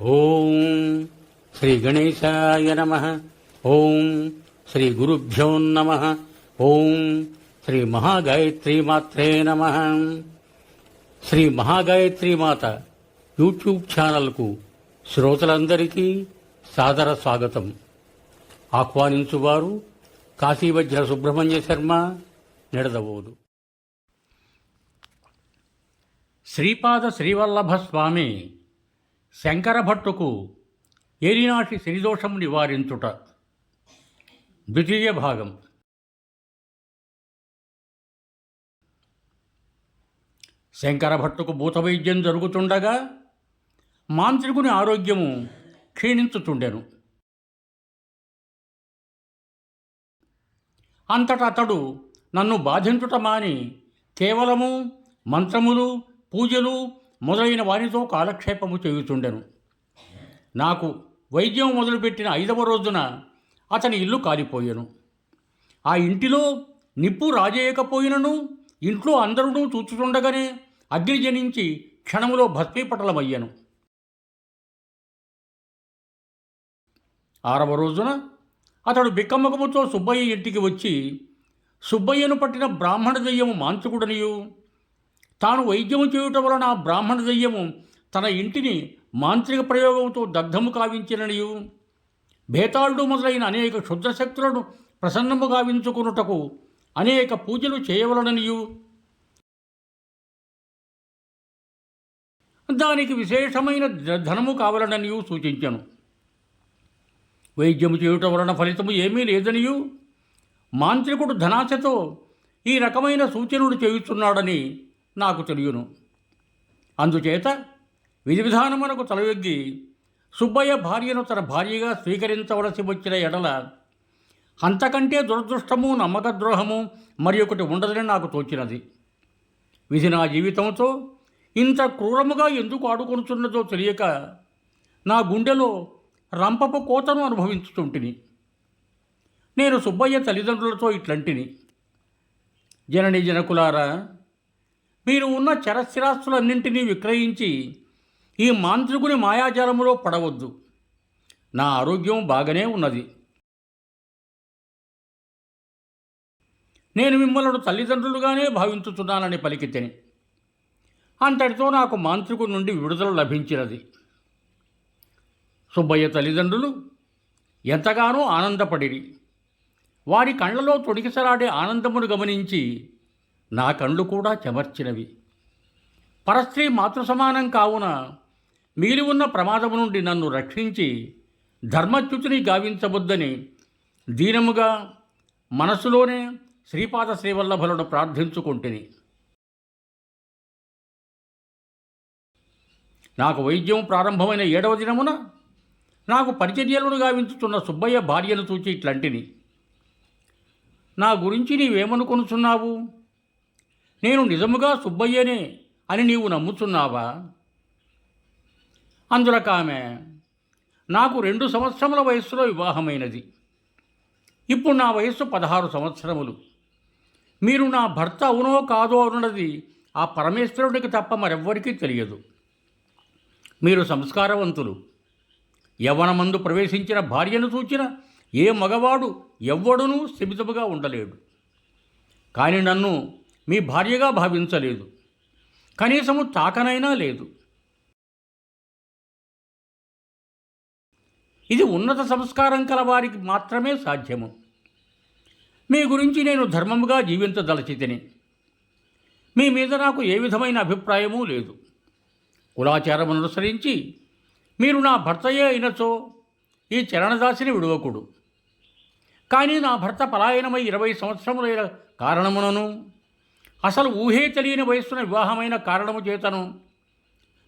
ఓం శ్రీ గణేశాయ నమ. ఓం శ్రీ గురుభ్యో నమ. ఓం శ్రీ మహాగాయత్రి మాత్రే నమ. శ్రీ మహాగాయత్రి మాత యూట్యూబ్ ఛానల్కు శ్రోతలందరికీ సాదర స్వాగతం. ఆహ్వానించువారు కాశీవజ్ర సుబ్రహ్మణ్య శర్మ నిడదవోదు. శ్రీపాద శ్రీవల్లభ స్వామి శంకరభట్టుకు ఏలినాటి శనిదోషం నివారించుట. ద్వితీయ భాగం. శంకరభట్టుకు భూతవైద్యం భూత వైద్యం జరుగుతుండగా మాంత్రికుని ఆరోగ్యము క్షీణించుతుండెను. అంతటా అతడు నన్ను బాధించుట మాని కేవలము మంత్రములు పూజలు మొదలైన వారితో కాలక్షేపము చేయుచుండెను. నాకు వైద్యం మొదలుపెట్టిన ఐదవ రోజున అతని ఇల్లు కాలిపోయాను. ఆ ఇంటిలో నిప్పు రాజేయకపోయినను ఇంట్లో అందరూ చూచుచుండగానే అగ్ని జనించి క్షణములో భస్మీపటలమయ్యాను ఆరవ రోజున అతడు బిక్కమ్మకముతో సుబ్బయ్య ఇంటికి వచ్చి సుబ్బయ్యను పట్టిన బ్రాహ్మణ దెయ్యము మాంచకుడనియు తాను వైద్యము చేయుట వలన ఆ బ్రాహ్మణ దెయ్యము తన ఇంటిని మాంత్రిక ప్రయోగంతో దగ్ధము కావించిననియు భేతాళుడు మొదలైన అనేక క్షుద్రశక్తులను ప్రసన్నము గావించుకున్నటకు అనేక పూజలు చేయవలననియు. దానికి విశేషమైన ధనము కావాలననియు సూచించను. వైద్యము చేయుట వలన ఫలితము ఏమీ లేదనియు. మాంత్రికుడు ధనాశతో ఈ రకమైన సూచనలు చేయుచున్నాడని నాకు తెలియను. అందుచేత విధి విధానమునకు తలయొగ్గి సుబ్బయ్య భార్యను తన భార్యగా స్వీకరించవలసి వచ్చిన ఎడల అంతకంటే దురదృష్టము నమ్మకద్రోహము మరి ఒకటి ఉండదని నాకు తోచినది. విధి నా జీవితంతో ఇంత క్రూరముగా ఎందుకు ఆడుకొనుచున్నదో తెలియక నా గుండెలో రంపపు కోతను అనుభవించుతుంటిని. నేను సుబ్బయ్య తల్లిదండ్రులతో ఇట్లంటిని. జనని జనకులారా మీరు ఉన్న చరస్థిరాస్తులన్నింటినీ విక్రయించి ఈ మాంత్రికుని మాయాజాలములో పడవద్దు. నా ఆరోగ్యం బాగానే ఉన్నది. నేను మిమ్మల్ని తల్లిదండ్రులుగానే భావించుతున్నానని పలికితేని. అంతటితో నాకు మాంత్రికుడి నుండి విడుదల లభించినది. సుబ్బయ్య తల్లిదండ్రులు ఎంతగానో ఆనందపడిరి. వారి కళ్ళలో తొడికిసలాడే ఆనందమును గమనించి నా కళ్ళు కూడా చెమర్చినవి. పరస్త్రీ మాతృ సమానం కావున మిగిలి ఉన్న ప్రమాదము నుండి నన్ను రక్షించి ధర్మచ్యుతిని గావించవద్దని దీనముగా మనసులోనే శ్రీపాద శ్రీవల్లభలను ప్రార్థించుకుంటుని. నాకు వైద్యం ప్రారంభమైన ఏడవ దినమున నాకు పరిచర్యలను గావించుతున్న సుబ్బయ్య భార్యను చూచి ఇట్లాంటిని. నా గురించి నీవేమనుకొనుచున్నావు? నేను నిజముగా సుబ్బయ్యనే అని నీవు నమ్ముతున్నావా? అందులో ఆమె నాకు రెండు సంవత్సరముల వయస్సులో వివాహమైనది. ఇప్పుడు నా వయస్సు పదహారు సంవత్సరములు. మీరు నా భర్త అవునో కాదో అనున్నది ఆ పరమేశ్వరుడికి తప్ప మరెవ్వరికీ తెలియదు. మీరు సంస్కారవంతులు. యవ్వనమందు ప్రవేశించిన భార్యను చూచిన ఏ మగవాడు ఎవ్వడునూ స్థిమితముగా ఉండలేడు. కానీ నన్ను మీ భార్యగా భావించలేదు. కనీసము తాకనైనా లేదు. ఇది ఉన్నత సంస్కారం కల వారికి మాత్రమే సాధ్యము. మీ గురించి నేను ధర్మముగా జీవించదలచితిని. మీ మీద నాకు ఏ విధమైన అభిప్రాయమూ లేదు. కులాచారం అనుసరించి మీరు నా భర్తయే అయినచో ఈ చరణదాసిని విడువకుడు. కానీ నా భర్త పలాయనమై ఇరవై సంవత్సరములైన కారణమునను అసలు ఊహే తెలియని వయస్సున వివాహమైన కారణము చేతను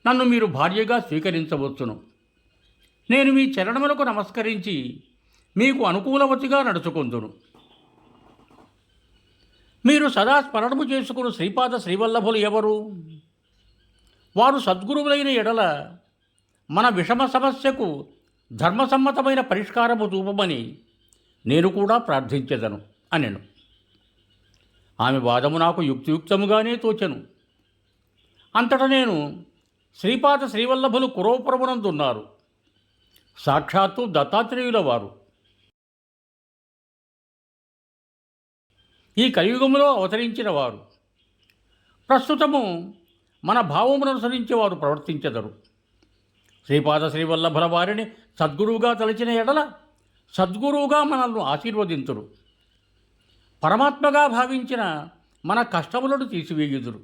నన్ను మీరు భార్యగా స్వీకరించవచ్చును. నేను మీ చరణములకు నమస్కరించి మీకు అనుకూలవతిగా నడుచుకుందును. మీరు సదా స్మరణము చేసుకుని శ్రీపాద శ్రీవల్లభులు ఎవరు? వారు సద్గురువులైన ఎడల మన విషమ సమస్యకు ధర్మసమ్మతమైన పరిష్కారము చూపమని నేను కూడా ప్రార్థించెదను అనెను. ఆమె వాదము నాకు యుక్తియుక్తముగానే తోచెను. అంతటా నేను శ్రీపాద శ్రీవల్లభులు కురవపురమునందున్నారు సాక్షాత్తు దత్తాత్రేయుల వారు ఈ కలియుగంలో అవతరించిన వారు. ప్రస్తుతము మన భావమును అనుసరించి వారు ప్రవర్తించెదరు. శ్రీపాద శ్రీవల్లభుల వారిని సద్గురువుగా తలచిన ఎడల సద్గురువుగా మనల్ని ఆశీర్వదింతురు. పరమాత్మగా భావించిన మన కష్టములను తీసివేయుదురు.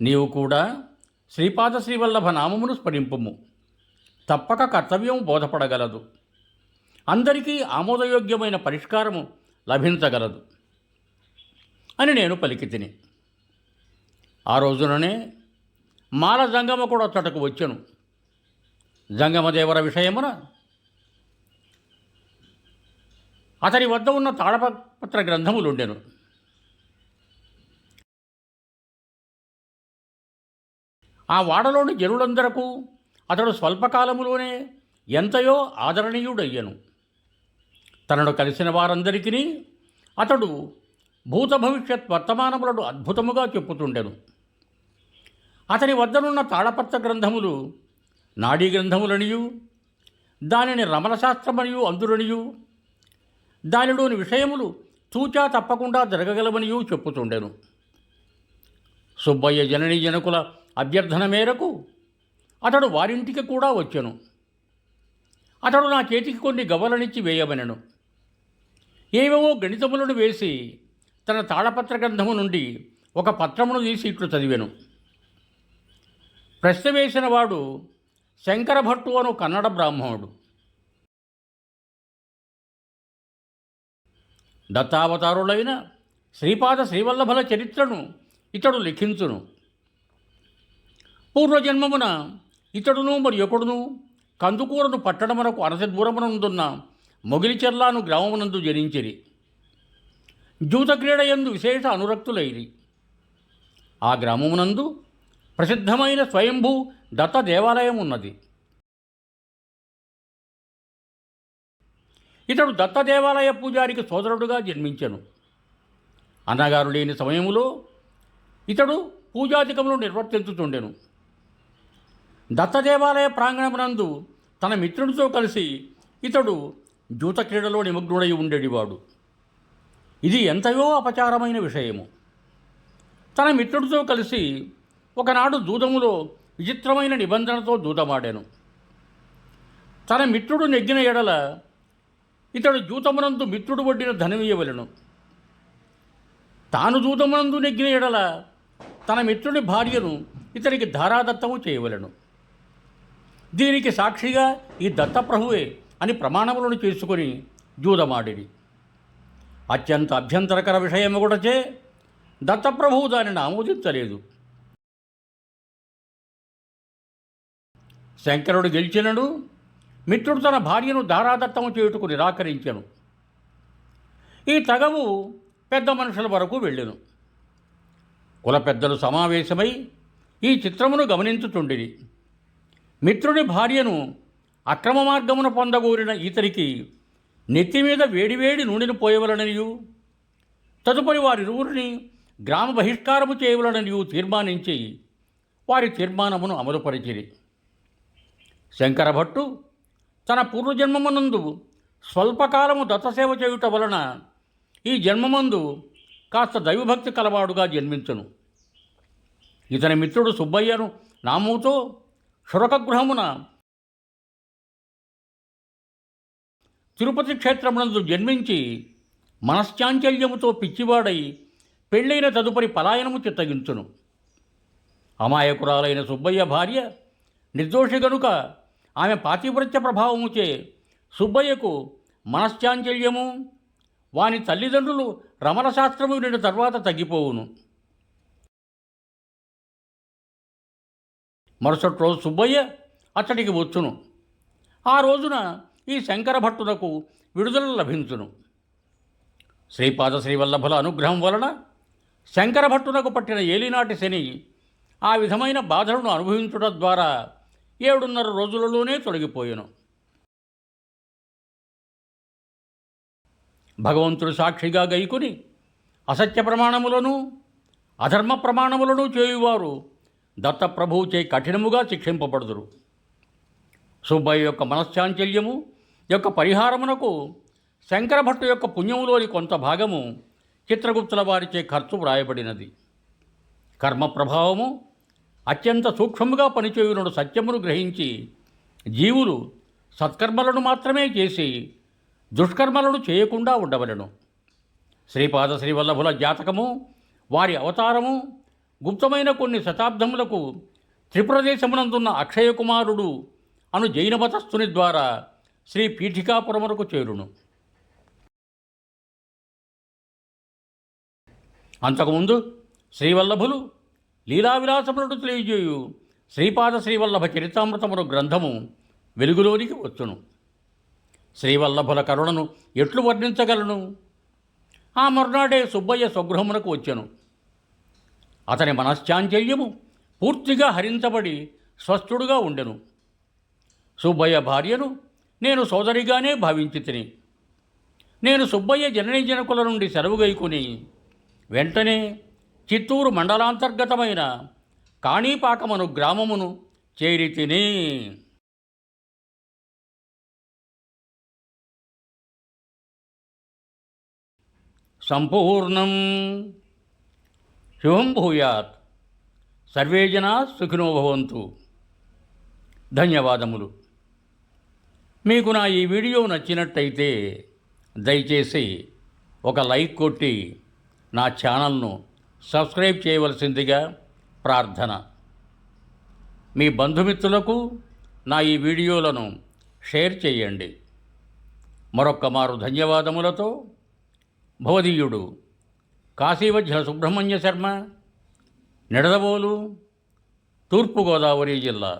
నీవు కూడా శ్రీపాద శ్రీవల్లభ నామమును స్మరింపుము. తప్పక కర్తవ్యం బోధపడగలదు. అందరికీ ఆమోదయోగ్యమైన పరిష్కారము లభించగలదు. అని నేను పలికి తిని ఆ రోజుననే మాల జంగమ కూడా అచ్చటకు వచ్చాను. జంగమదేవర విషయమున అతని వద్ద ఉన్న తాళపత్ర గ్రంథములుండెను. ఆ వాడలోని జనులందరకు అతడు స్వల్పకాలములోనే ఎంతయో ఆదరణీయుడయ్యను. తనను కలిసిన వారందరికీ అతడు భూత భవిష్యత్ వర్తమానములను అద్భుతముగా చెప్పుతుండెను. అతని వద్దనున్న తాళపత్ర గ్రంథములు నాడీ గ్రంథములనియు దానిని రమణశాస్త్రమనియు అందురనియు దానిలోని విషయములు తూచా తప్పకుండా జరగగలవనియూ చెప్పుతుండెను. సుబ్బయ్య జనని జనకుల అభ్యర్థన మేరకు అతడు వారింటికి కూడా వచ్చెను. అతడు నా చేతికి కొన్ని గవ్వలనిచ్చి వేయమనెను ఏవేవో గణితములను వేసి తన తాళపత్ర గ్రంథము నుండి ఒక పత్రమును తీసి ఇట్లు చదివాను. ప్రశ్న వేసిన వాడు శంకరభట్టు అను కన్నడ బ్రాహ్మణుడు. దత్తావతారులైన శ్రీపాద శ్రీవల్లభల చరిత్రను ఇతడు లిఖించును. పూర్వజన్మమున ఇతడును మరి ఒకడును కందుకూరను పట్టణమునకు అనస దూరమునందున్న మొగిలిచెర్లాను గ్రామమునందు జనించిరి. జూత ఎందు విశేష అనురక్తులైరి. ఆ గ్రామమునందు ప్రసిద్ధమైన స్వయంభూ దత్త దేవాలయం ఉన్నది ఇతడు దత్త దేవాలయ పూజారికి సోదరుడుగా జన్మించెను. అన్నగారు లేని సమయములో ఇతడు పూజాధికములు నిర్వర్తించుతుండెను దత్త దేవాలయ ప్రాంగణమునందు తన మిత్రుడితో కలిసి ఇతడు జూత క్రీడలో నిమగ్నుడై ఉండేవాడు ఇది ఎంతయో అపచారమైన విషయము. తన మిత్రుడితో కలిసి ఒకనాడు దూదములో విచిత్రమైన నిబంధనతో దూదమాడాను తన మిత్రుడు నెగ్గిన ఎడల ఇతడు జూతమునందు మిత్రుడు వడ్డిన ధనమీయవలను తాను జూతమునందు నెగ్గిన ఎడల తన మిత్రుడి భార్యను ఇతనికి ధారాదత్తము చేయవలను. దీనికి సాక్షిగా ఈ దత్తప్రభువే అని ప్రమాణములను చేసుకొని జూదమాడిని అత్యంత అభ్యంతరకర విషయము కూడాచే దత్తప్రభువు దానిని ఆమోదించలేదు. శంకరుడు గెలిచినడు మిత్రుడు తన భార్యను ధారాదత్తము చేయుటకు నిరాకరించాను. ఈ తగవు పెద్ద మనుషుల వరకు వెళ్ళెను. కుల పెద్దలు సమావేశమై ఈ చిత్రమును గమనించుతుండిరి మిత్రుని భార్యను అక్రమ మార్గమున పొందగోరిన ఇతనికి నెత్తి మీద వేడివేడి నూనెను పోయవలననియు తదుపరి వారిరువురిని గ్రామ బహిష్కారము చేయవలననియు తీర్మానించి వారి తీర్మానమును అమలుపరిచిరి. శంకరభట్టు తన పూర్వజన్మమునందు స్వల్పకాలము దత్తసేవ చేయుట వలన ఈ జన్మమందు కాస్త దైవభక్తి కలవాడుగా జన్మించును. ఇతని మిత్రుడు సుబ్బయ్యను నామూతో శురకగృహమున తిరుపతి క్షేత్రమునందు జన్మించి మనశ్చాంచల్యముతో పిచ్చివాడై పెళ్ళైన తదుపరి పలాయనము చిత్తగించును. అమాయకురాలైన సుబ్బయ్య భార్య నిర్దోషి గనుక ఆమె పాతివ్రత్య ప్రభావముచే సుబ్బయ్యకు మనశ్చాంచల్యము వాని తల్లిదండ్రులు రమణశాస్త్రము వినిన తర్వాత తగ్గిపోవును. మరుసటి రోజు సుబ్బయ్య అతడికి వచ్చును. ఆ రోజున ఈ శంకర భట్టునకు విడుదల లభించును. శ్రీపాద శ్రీవల్లభుల అనుగ్రహం వలన శంకర భట్టునకు పట్టిన ఏలినాటి శని ఆ విధమైన బాధలను అనుభవించుట ద్వారా ఏడున్నర రోజులలోనే తొలగిపోయాను. భగవంతుడు సాక్షిగా గైకుని అసత్య ప్రమాణములను అధర్మ ప్రమాణములను చేయువారు దత్తప్రభువుచే కఠినముగా శిక్షింపబడుదురు. సుబ్బయ్య యొక్క మనశ్చాంచల్యము యొక్క పరిహారమునకు శంకర భట్టు యొక్క పుణ్యములోని కొంత భాగము చిత్రగుప్తుల వారిచే ఖర్చు వ్రాయబడినది. కర్మ ప్రభావము అత్యంత సూక్ష్మముగా పనిచేయునుడు సత్యమును గ్రహించి జీవులు సత్కర్మలను మాత్రమే చేసి దుష్కర్మలను చేయకుండా ఉండవలను. శ్రీపాద శ్రీవల్లభుల జాతకము వారి అవతారము గుప్తమైన కొన్ని శతాబ్దములకు త్రిప్రదేశమునందున్న అక్షయకుమారుడు అను జైనమతస్థుని ద్వారా శ్రీ పీఠికాపురమునకు చేరును. అంతకుముందు శ్రీవల్లభులు లీలావిలాసములను తెలియజేయు. శ్రీపాద శ్రీవల్లభ చరితామృతమును గ్రంథము వెలుగులోనికి వచ్చును. శ్రీవల్లభుల కరుణను ఎట్లు వర్ణించగలను? ఆ మర్నాడే సుబ్బయ్య స్వగృహమునకు వచ్చాను. అతని మనశ్చాంచల్యము పూర్తిగా హరించబడి స్వస్థుడుగా ఉండెను. సుబ్బయ్య భార్యను నేను సోదరిగానే భావించి తిని నేను సుబ్బయ్య జననీ జనకుల నుండి సెలవుగైకుని వెంటనే చిత్తూరు మండలాంతర్గతమైన కాణీపాకమను గ్రామమును చేరి తిని సంపూర్ణం శుభం భూయాత్. సర్వే జనా సుఖినో భవంతు. ధన్యవాదములు. మీకు నా ఈ వీడియో నచ్చినట్టయితే దయచేసి ఒక లైక్ కొట్టి నా ఛానల్ను సబ్స్క్రైబ్ చేయవలసిందిగా ప్రార్థన. మీ బంధుమిత్రులకు నా ఈ వీడియోలను షేర్ చేయండి. మరొక్క మారు ధన్యవాదములతో భవదీయుడు కాశీవజ్ర సుబ్రహ్మణ్య శర్మ నిడదవోలు తూర్పుగోదావరి జిల్లా.